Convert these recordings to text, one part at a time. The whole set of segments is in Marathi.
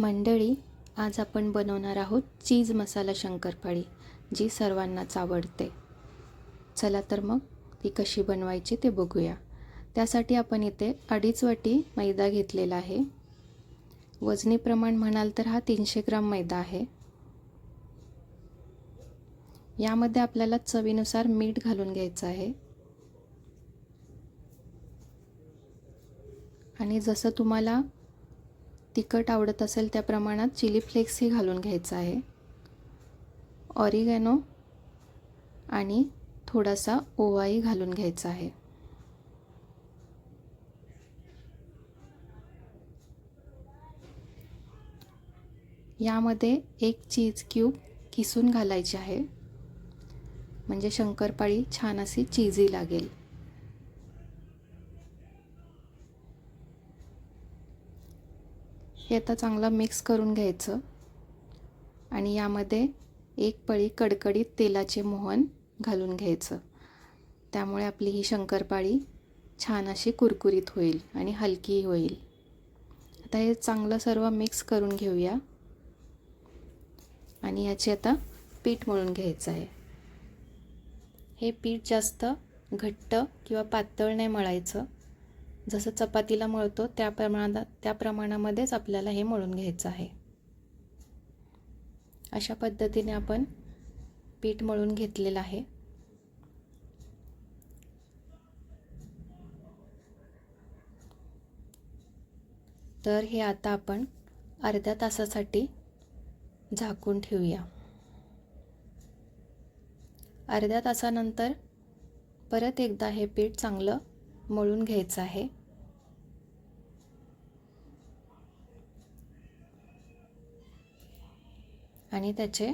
मंडळी आज आपण बनवणार आहोत चीज मसाला शंकरपाळी जी सर्वांनाच आवडते. चला तर मग ती कशी बनवायची ते बघूया. त्यासाठी आपण इथे अडीच वाटी मैदा घेतलेला आहे. वजनी प्रमाण म्हणाल तर हा तीनशे ग्राम मैदा आहे. यामध्ये आपल्याला चवीनुसार मीठ घालून घ्यायचं आहे. आणि जसं तुम्हाला तिखट आवडत असेल त्या प्रमाणात चिली फ्लेक्सही घालून घ्यायचा आहे. ऑरिगॅनो आणि थोडासा ओवाही घालून घ्यायचा आहे. यामध्ये एक चीज क्यूब किसून घालायची आहे. म्हणजे शंकरपाळी छान अशी चीजी लागेल. हे आता चांगलं मिक्स करून घ्यायचं. आणि यामध्ये एक पळी कडकडीत तेलाचे मोहन घालून घ्यायचं. त्यामुळे आपली ही शंकरपाळी छान अशी कुरकुरीत होईल आणि हलकी होईल. आता हे चांगलं सर्व मिक्स करून घेऊया. आणि याचे आता पीठ मळून घ्यायचं आहे. हे पीठ जास्त घट्ट किंवा पातळ नाही मळायचं. जसं चपातीला मळतो त्या प्रमाणात त्या प्रमाणामध्येच आपल्याला हे मळून घ्यायचं आहे. अशा पद्धतीने आपण पीठ मळून घेतलेलं आहे. तर हे आता आपण अर्ध्या तासासाठी झाकून ठेवूया. अर्ध्या तासानंतर परत एकदा हे पीठ चांगलं मळून घ्यायचं आहे. आणि त्याचे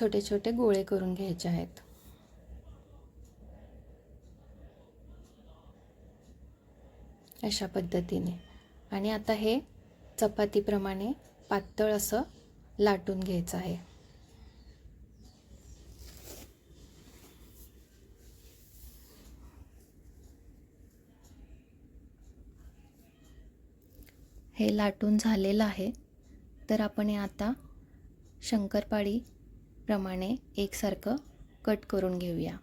छोटे छोटे गोळे करून घ्यायचे आहेत. अशा पद्धतीने. आणि आता हे चपातीप्रमाणे पातळ असं लाटून घ्यायचं आहे. हे लाटून झालेलं आहे. तर आपण हे आता शंकरपाळी प्रमाणे एकसारखं कट करून घेऊया.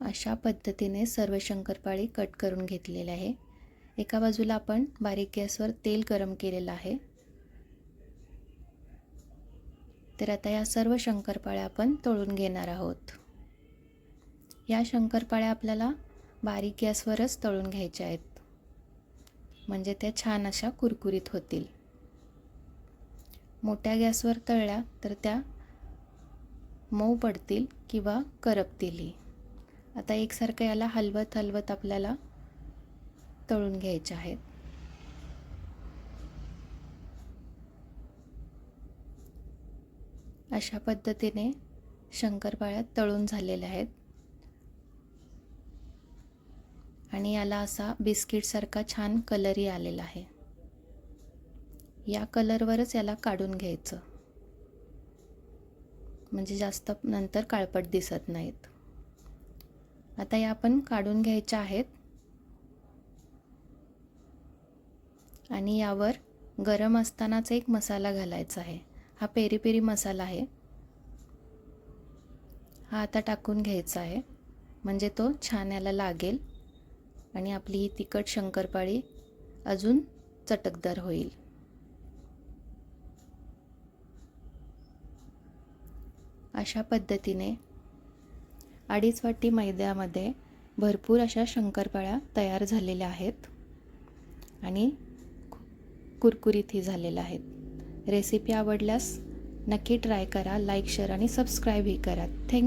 अशा पद्धतीने सर्व शंकरपाळी कट करून घेतलेले आहे. एका बाजूला आपण बारीक गॅसवर तेल गरम केलेलं आहे. तर आता या सर्व शंकरपाळ्या आपण तळून घेणार आहोत. या शंकरपाळ्या आपल्याला बारीक गॅसवरच तळून घ्यायच्या आहेत. म्हणजे त्या छान अशा कुरकुरीत होतील. मोठ्या गॅसवर तळल्या तर त्या मऊ पडतील किंवा करपतीलही आता एकसारखं याला हलवत हलवत आपल्याला तळून घ्यायचे आहेत. अशा पद्धतीने शंकरपाळ्या तळून झालेल्या आहेत. आणि याला असा बिस्किटसारखा छान कलरही आलेला आहे. या कलरवरच याला काढून घ्यायचं. म्हणजे जास्त नंतर काळपट दिसत नाहीत. आता या आपण काढून घ्यायच्या आहेत. आणि यावर गरम असतानाच एक मसाला घालायचा आहे. हा पेरी पेरी मसाला आहे. हा आता टाकून घ्यायचा आहे. म्हणजे तो छान याला लागेल. आणि आपली ही तिखट शंकरपाळी अजून चटकदार होईल. अशा पद्धतीने अडीच वाटी मैद्यामध्ये भरपूर अशा शंकरपाळ्या तयार झालेल्या आहेत आणि कुरकुरीतही झालेल्या आहेत. रेसिपी आवडल्यास नक्की ट्राय करा लाईक शेअर आणि सबस्क्राईबही करा. थँक्यू.